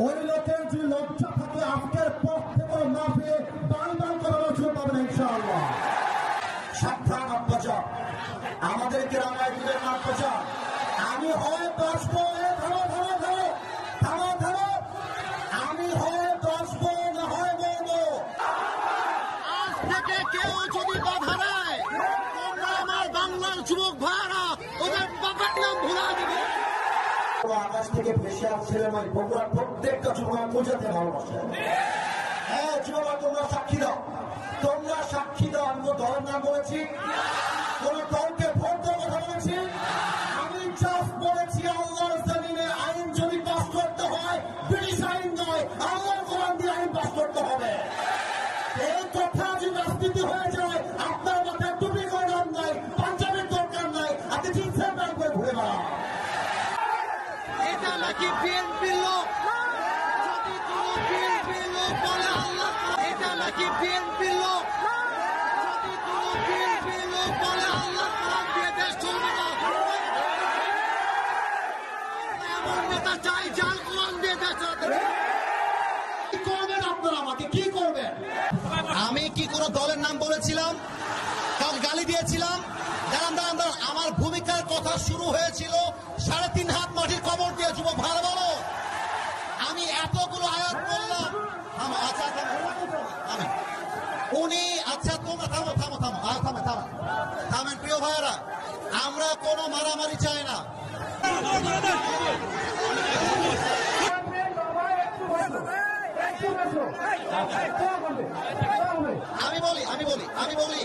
ওই লোকের যে লজ্জা থাকে আজকের পর থেকে পেয়ে দান বান করানোর জন্য পাবেন ইনশাআল্লাহ। সাবধান রামায় দিলেন আমি হয় বাঁচবো পুরো আকাশ থেকে ভেসে আসছিল ওই বগুড়ার প্রত্যেকটা যুবক পূজাতে ভালোবাসে। হ্যাঁ যুবক তোমরা সাক্ষী দাও। এটা নাকি বিএনপির লোক? যদি কোন বিএনপির লোক বলে আল্লাহ এটা নাকি বিএনপির লোক? যদি কোন বিএনপির লোক বলে আল্লাহ দিয়ে দেশ চলবে না। এমন নেতা চাই যার কোরআন দিয়ে দেশ চলবে কি করবেন আপনারা আমাকে? কি করবেন? আমি কি কোনো দলের নাম বলেছিলাম? গালি দিয়েছিলাম। দাঁড়ান দাঁড়ান দাঁড়ান আমার ভূমিকার কথা শুরু হয়েছিল। সাড়ে তিন হাত মাটির কবর দিয়ে, যুবক ভালো বলো। আমি এতগুলো আয়াত বললাম। আচ্ছা। উনি আচ্ছা তোমরা থামো থামো থামো। আর থামে, থামো। থামেন, প্রিয় ভাইয়েরা। আমরা কোনো মারামারি চাই না। আমি বলি আমি বলি আমি বলি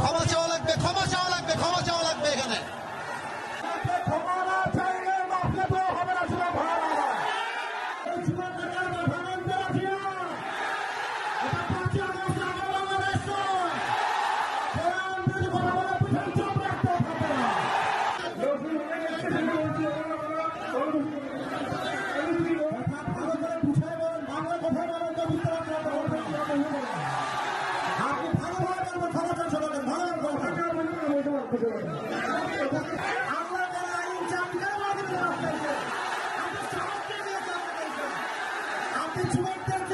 ক্ষমা চাওয়া লাগবে ক্ষমা চাওয়া লাগবে ক্ষমা চাওয়া লাগবে এখানে ক্ষমা না চাইলে মাফলে তো হবে না শুনে ভাড়া এই জীবনটাকে মাথা মানতে রাখি না এটা পাঁচই আগস্ট আগে বাংলাদেশ নয় কোরআন যদি কথা বলে পিছনে চোখ রাখতে থাকবে না কথা ভালো করে বুঝাই বলেন বাংলা কথাই বলেন তো বুঝতে পারছেন না আপনি ভালোভাবে বলবেন ক্ষমা চান শোনাবেন ভালো করে আমরা যারা আইন চাপিয়ে আমাদের আপনি সাহায্য দিয়ে আপনি যুবকদেরকে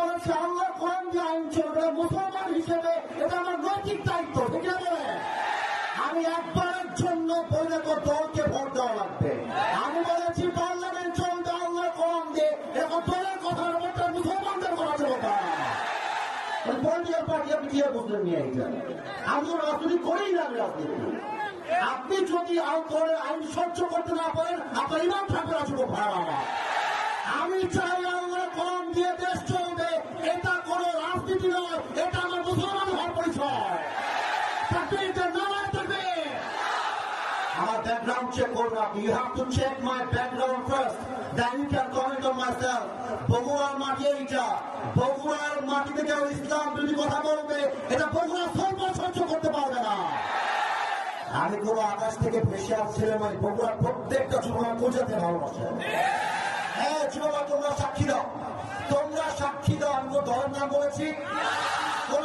বলেছি আল্লাহ কোরআন দিয়ে আইন চলবে মুসলমান হিসেবে, এটা আমার নৈতিক দায়িত্ব, ঠিক আছে আমি একবারের জন্য বৈরাগ দলকে ভোট দেওয়া লাগবে। আমি বলেছি পার্লামেন্ট চলবে আল্লাহ কোরআন দিয়ে দলের মুসলমানদের কথা পলিটিক্যাল পার্টি, আপনি কি বুঝলেন নিয়ে আমি তো রাজনীতি করেই না রাজনীতি। আপনি যদি আইন সহ্য করতে না পারেন, আপনার ইমান থাকবে ভাড়া আমি চাই আল্লাহ কম দিয়ে দেশ চলবে এটা কোনো রাজনীতি নয় এটা আমার মুসলমান হওয়ার পরিচয় থাকবে এটা নামায় থাকবে আমার ব্যাকগ্রাউন্ড চেক করবে আপনি you have to check my background first then you can comment on বগুড়ার মাটি এইটা। বগুড়ার মাটিতে কেউ ইসলাম বিরোধী কথা বলবে, এটা বগুড়া সর্ব সহ্য করতে পারবে না। আমি কোনো আকাশ থেকে ভেসে আসছিলাম ওই বগুড়ার প্রত্যেকটা যুবক পূজাতে ভালোবাসে। হ্যাঁ যুবক তোমরা সাক্ষী দাও। তোমরা সাক্ষী দাও, আমি নাম বলেছি। কোন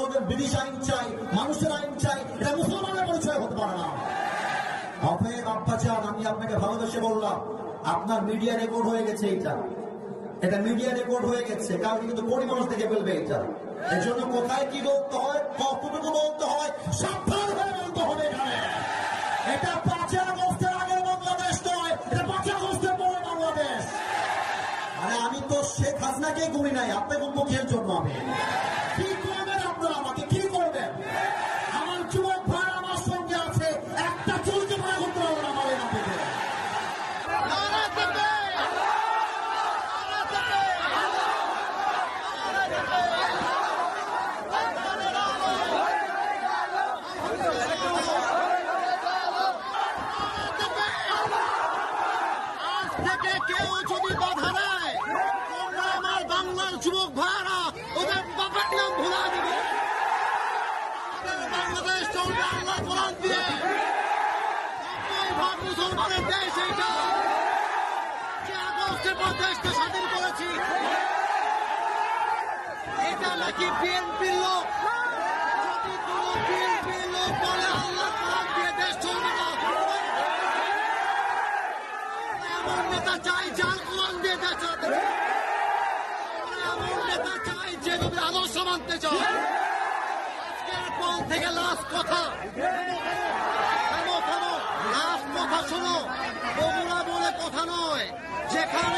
বলবেন, ব্রিটিশ আইন চাই, মানুষের আইন চাই, এটা মুসলমানের পরিচয় হতে পারে না। অফের আব্বা চান আমি আপনাকে ভালোবেসে বললাম, আপনার মিডিয়া রেকর্ড হয়ে গেছে এটা এটা মিডিয়া রেকর্ড হয়ে গেছে, কারণ কিন্তু কোটি মানুষ দেখে ফেলবে এটা এর জন্য কোথায় কি করতে হয়, কতটুকু কেউ যদি বাধা দেয়। তোমরা আমার বাংলার যুবক ভাইরা, ওদের বাবার নাম ভুলা দেশ এইটা। আগস্টের পর দেশকে স্বাধীন নাকি বিএনপির লোক? চাই যার দিয়ে দেশ চলবে এমন চাই যে নবীর আদর্শ মানতে চায়। থেকে লাস্ট কথা। থামো থামো। লাস্ট কথা শোনো। বগুড়া কথা নয়। যেখানে